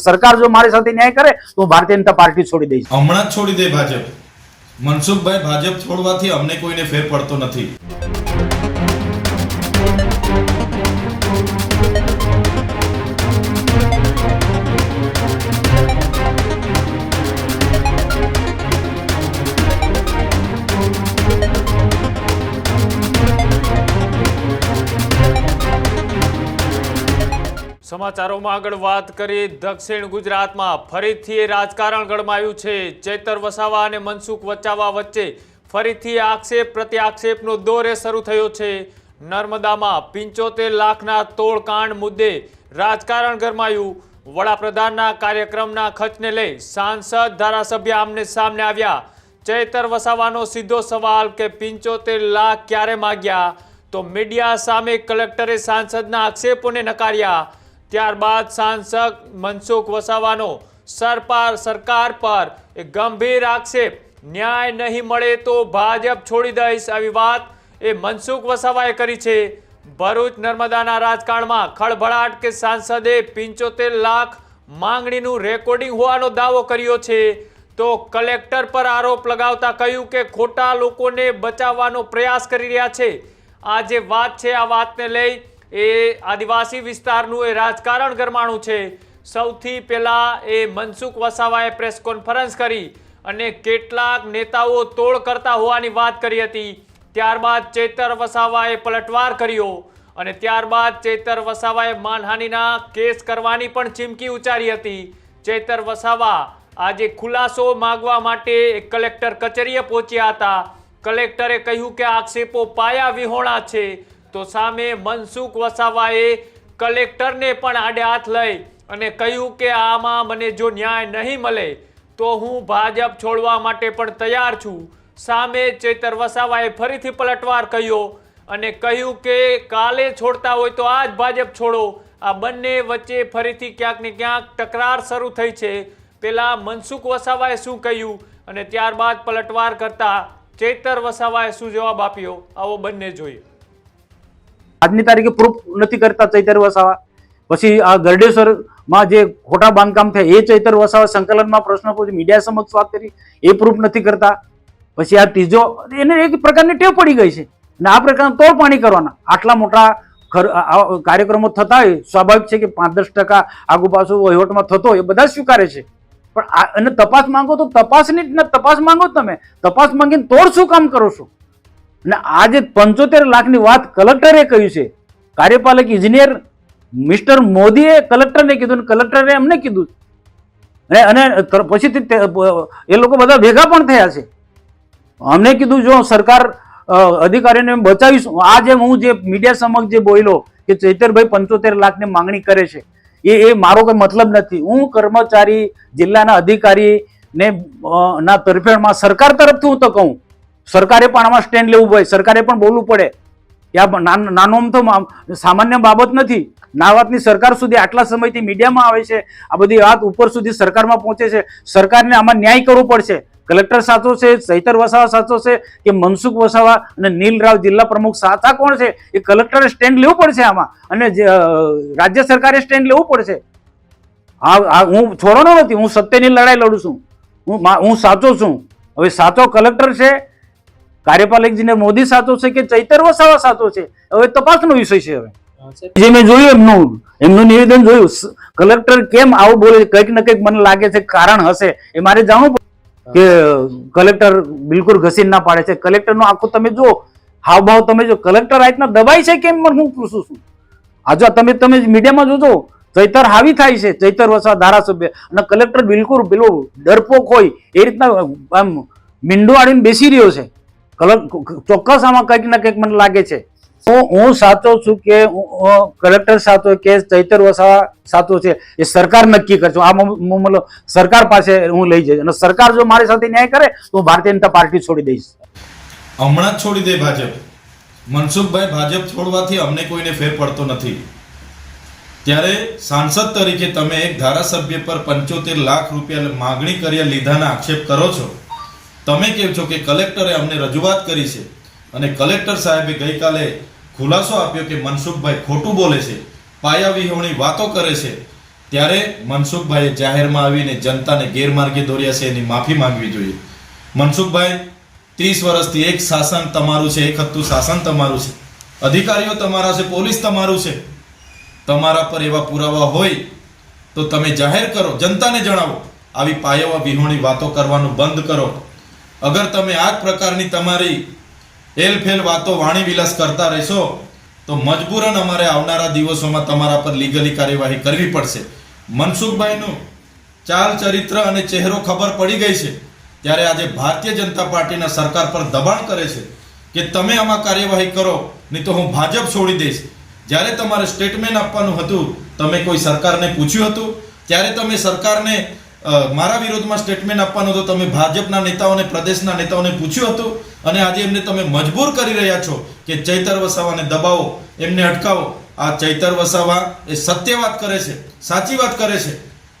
સરકાર જો મારી સાથે ન્યાય કરે, તો ભારતીય જનતા પાર્ટી છોડી દઈશ. હમણાં જ છોડી દે ભાજપ. મનસુખભાઈ, ભાજપ છોડવાથી અમને કોઈને ફેર પડતો નથી. સમાચારોમાં આગળ વાત કરી. દક્ષિણ ગુજરાતમાં ફરીથી રાજકારણ ગરમાયું છે. ચેતર વસાવા અને મનસુખ વચાવા વચ્ચે ફરીથી આક્ષેપ, પ્રત્યાક્ષેપનો દોરે શરૂ થયો છે. નર્મદામાં પિંચોતેર લાખના તોડકાંડ મુદ્દે રાજકારણ ગરમાયું. વડાપ્રધાનના કાર્યક્રમના ખર્ચને લઈ સાંસદ, ધારાસભ્ય આમને સામને આવ્યા. ચૈતર વસાવાનો સીધો સવાલ કે પિંચોતેર લાખ ક્યારે માગ્યા? તો મીડિયા સામે કલેક્ટરે સાંસદના આક્ષેપોને નકાર્યા. ત્યારબાદ સાંસદ મનસુખ વસાવાનો સરપાર સરકાર પર એક ગંભીર આક્ષેપ. ન્યાય નહીં મળે તો ભાજપ છોડી દઈશ આવી વાત એ મનસુખ વસાવાએ કરી છે. ભરૂચ નર્મદાના રાજકારણમાં ખળભળાટ કે સાંસદે પિંચોતેર લાખ માંગણીનું રેકોર્ડિંગ હોવાનો દાવો કર્યો છે. તો કલેક્ટર પર આરોપ લગાવતા કહ્યું કે ખોટા લોકોને બચાવવાનો પ્રયાસ કરી રહ્યા છે. આ જે વાત છે આ વાતને લઈ એ આદિવાસી વિસ્તારનું એ રાજકારણ ગરમાણું છે. સૌથી પહેલાં એ મનસુખ વસાવાએ પ્રેસ કોન્ફરન્સ કરી અને કેટલાક નેતાઓ તોડ કરતા હોવાની વાત કરી હતી. ત્યારબાદ ચેતર વસાવાએ પલટવાર કર્યો અને ત્યારબાદ ચેતર વસાવાએ માનહાનિના કેસ કરવાની પણ ચીમકી ઉચ્ચારી હતી. ચેતર વસાવા આજે ખુલાસો માગવા માટે કલેક્ટર કચેરીએ પહોંચ્યા હતા. કલેક્ટરે કહ્યું કે આક્ષેપો પાયા વિહોણા છે. તો સામે મનસુખ વસાવાએ કલેક્ટરને પણ આડે હાથ લઈ અને કહ્યું કે આમાં મને જો ન્યાય નહીં મળે, તો હું ભાજપ છોડવા માટે પણ તૈયાર છું. સામે ચેતર વસાવાએ ફરીથી પલટવાર કહ્યો અને કહ્યું કે કાલે છોડતા હોય તો આજ ભાજપ છોડો. આ બંને વચ્ચે ફરીથી ક્યાંક ને ક્યાંક તકરાર શરૂ થઈ છે. પેલા મનસુખ વસાવાએ શું કહ્યું અને ત્યારબાદ પલટવાર કરતા ચેતર વસાવાએ શું જવાબ આપ્યો? આવો બંને જોઈએ. આજની તારીખે પ્રૂફ નથી કરતા ચૈતર વસાવા. પછી આ ગરડેશ્વરમાં જે ખોટા બાંધકામ થયા, એ ચૈતર વસાવા સંકલનમાં પ્રશ્ન પૂછી મીડિયા સમક્ષ વાત કરી, એ પ્રૂફ નથી કરતા. પછી આ ત્રીજો, એને એક પ્રકારની ટેવ પડી ગઈ છે. અને આ પ્રકારના તોડ પાણી કરવાના. આટલા મોટા કાર્યક્રમો થતા હોય, સ્વાભાવિક છે કે પાંચ દસ ટકા આગુ પાછું વહીવટમાં થતો એ બધા સ્વીકારે છે. પણ આ, અને તપાસ માંગો તો તપાસની તપાસ માંગો તમે. તપાસ માંગીને તોડ શું કામ કરો છો? અને આ જે પંચોતેર લાખની વાત કલેક્ટરે કહ્યું છે. કાર્યપાલક ઇજનેર મિસ્ટર મોદીએ કલેક્ટરને કીધું અને કલેક્ટરે એમને કીધું. અને અને પછીથી એ લોકો બધા ભેગા પણ થયા છે. અમને કીધું, જો સરકાર અધિકારીને બચાવીશું, આ જે હું જે મીડિયા સમક્ષ જે બોલ્યો કે ચૈતરભાઈ પંચોતેર લાખની માંગણી કરે છે, એ એ મારો કોઈ મતલબ નથી. હું કર્મચારી જિલ્લાના અધિકારીને ના તરફેણમાં સરકાર તરફથી હું તો કહું સરકારે પણ આમાં સ્ટેન્ડ લેવું પડે. સરકારે પણ બોલવું પડે. યા નાન- આમ તો સામાન્ય બાબત નથી. ના વાતની સરકાર સુધી આટલા સમયથી મીડિયામાં આવે છે. આ બધી વાત ઉપર સુધી સરકારમાં પહોંચે છે. સરકારને આમાં ન્યાય કરવો પડશે. કલેક્ટર સાચો છે ચૈતર વસાવા સાચો છે, કે મનસુખ વસાવા અને નીલ રાવ જિલ્લા પ્રમુખ સાચા કોણ છે? એ કલેક્ટરે સ્ટેન્ડ લેવું પડશે આમાં. અને રાજ્ય સરકારે સ્ટેન્ડ લેવું પડશે. હા હા છોડવાનો નથી. હું સત્યની લડાઈ લડું છું. હું હું સાચો છું. હવે સાચો કલેક્ટર છે કાર્યપાલક ઇજનેર મોદી સાચો છે કે ચૈતર વસાવા સાચો છે? હવે તપાસનો વિષય છે હવે. જે મેં જોયું એમનું એમનું નિવેદન જોયું કલેક્ટર કેમ આવું બોલે છે? કંઈક ને કંઈક મને લાગે છે, કારણ હશે. એ મારે જાણવું કે કલેક્ટર બિલકુલ ઘસી ના પાડે છે. કલેક્ટરનો આખું તમે જો હાવભાવ તમે જો કલેક્ટર રાઈટના દબાઈ છે કેમ? હું પૂછું છું. આજો તમે તમે મીડિયામાં જોજો, ચૈતર હાવી થાય છે, ચૈતર વસા ધારાસભ્ય. અને કલેક્ટર બિલકુલ પેલો ડરપોક હોય, એ રીતના આમ મીંડો આડીને બેસી રહ્યો છે. કલક ચોક્કસ આમાં કંઈક ને કંઈક મને લાગે છે. હું હું સાચો છું કે કલેક્ટર સાચો કે ચૈતર વસાવા સાચો છે, એ સરકાર નક્કી કરશે. આ મતલબ સરકાર પાસે હું લઈ જઈશ. અને સરકાર જો મારી સાથે ન્યાય કરે, તો હું ભારતીય જનતા પાર્ટી છોડી દઈશ. હમણાં જ છોડી દે ભાજપ. મનસુખભાઈ ભાજપ છોડવાથી અમને કોઈને ફેર પડતો નથી. ત્યારે સાંસદ તરીકે તમે એક ધારાસભ્ય પર પંચોતેર લાખ રૂપિયા માગણી કર્યા, લીધાના આક્ષેપ કરો છો. તમે કહો છો કે કલેક્ટરે અમને રજૂઆત કરી છે? અને કલેક્ટર સાહેબે ગઈકાલે ખુલાસો આપ્યો કે મનસુખભાઈ ખોટું બોલે છે પાયા વિહોણી વાતો કરે છે, ત્યારે મનસુખભાઈએ જાહેરમાં આવીને જનતાને ગેરમાર્ગે દોર્યા છે એની માફી માંગવી જોઈએ. મનસુખભાઈ, ત્રીસ વર્ષથી એક શાસન તમારું છે, એક હતું શાસન તમારું છે. અધિકારીઓ તમારા છે, પોલીસ તમારું છે. તમારા પર એવા પુરાવા હોય તો તમે જાહેર કરો, જનતાને જણાવો. આવી પાયાવા વિહોણી વાતો કરવાનું બંધ કરો. અગર તમે આ પ્રકારની તમારી એલફેલ વાતો વાણી વિલાસ કરતા રહેશો, તો મજબૂરન અમારે આવનારા દિવસોમાં તમારા પર લીગલી કાર્યવાહી કરવી પડશે. મનસુખભાઈનું ચાલ ચરિત્ર અને ચહેરો ખબર પડી ગઈ છે, ત્યારે આજે ભારતીય જનતા પાર્ટીના સરકાર પર દબાણ કરે છે કે તમે આમાં કાર્યવાહી કરો, નહીં તો હું ભાજપ છોડી દઈશ. જ્યારે તમારે સ્ટેટમેન્ટ આપવાનું હતું, તમે કોઈ સરકારને પૂછ્યું હતું? ત્યારે તમે સરકારને મારા વિરોધમાં સ્ટેટમેન્ટ આપવાનો હતું તમે ભાજપના નેતાઓને પ્રદેશના નેતાઓને પૂછ્યું હતું અને આજે એમને તમે મજબૂર કરી રહ્યા છો કે ચૈતર વસાવાને દબાવો, એમને અટકાવો. આ ચૈતર વસાવા એ સત્ય વાત કરે છે, સાચી વાત કરે છે.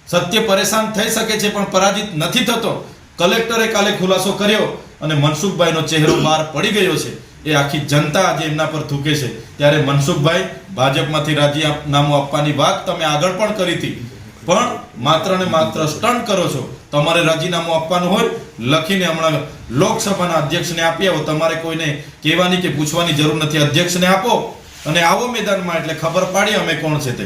સત્ય પરેશાન થઈ શકે છે પણ પરાજિત નથી થતો. કલેક્ટરે કાલે ખુલાસો કર્યો અને મનસુખભાઈનો ચહેરો બહાર પડી ગયો છે. એ આખી જનતા આજે એમના પર થૂકે છે. ત્યારે મનસુખભાઈ, ભાજપમાંથી રાજીનામું આપવાની વાત તમે આગળ પણ કરી હતી. પણ માત્ર ને માત્ર સ્ટન્ટ કરો છો. તમારે રાજીનામું આપવાનું હોય, લખીને હમણાં લોકસભાના અધ્યક્ષને આપી આવો. તમારે કોઈને કહેવાની કે પૂછવાની જરૂર નથી. અધ્યક્ષને આપો અને આવો મેદાનમાં એટલે ખબર પાડી અમે કોણ છે તે.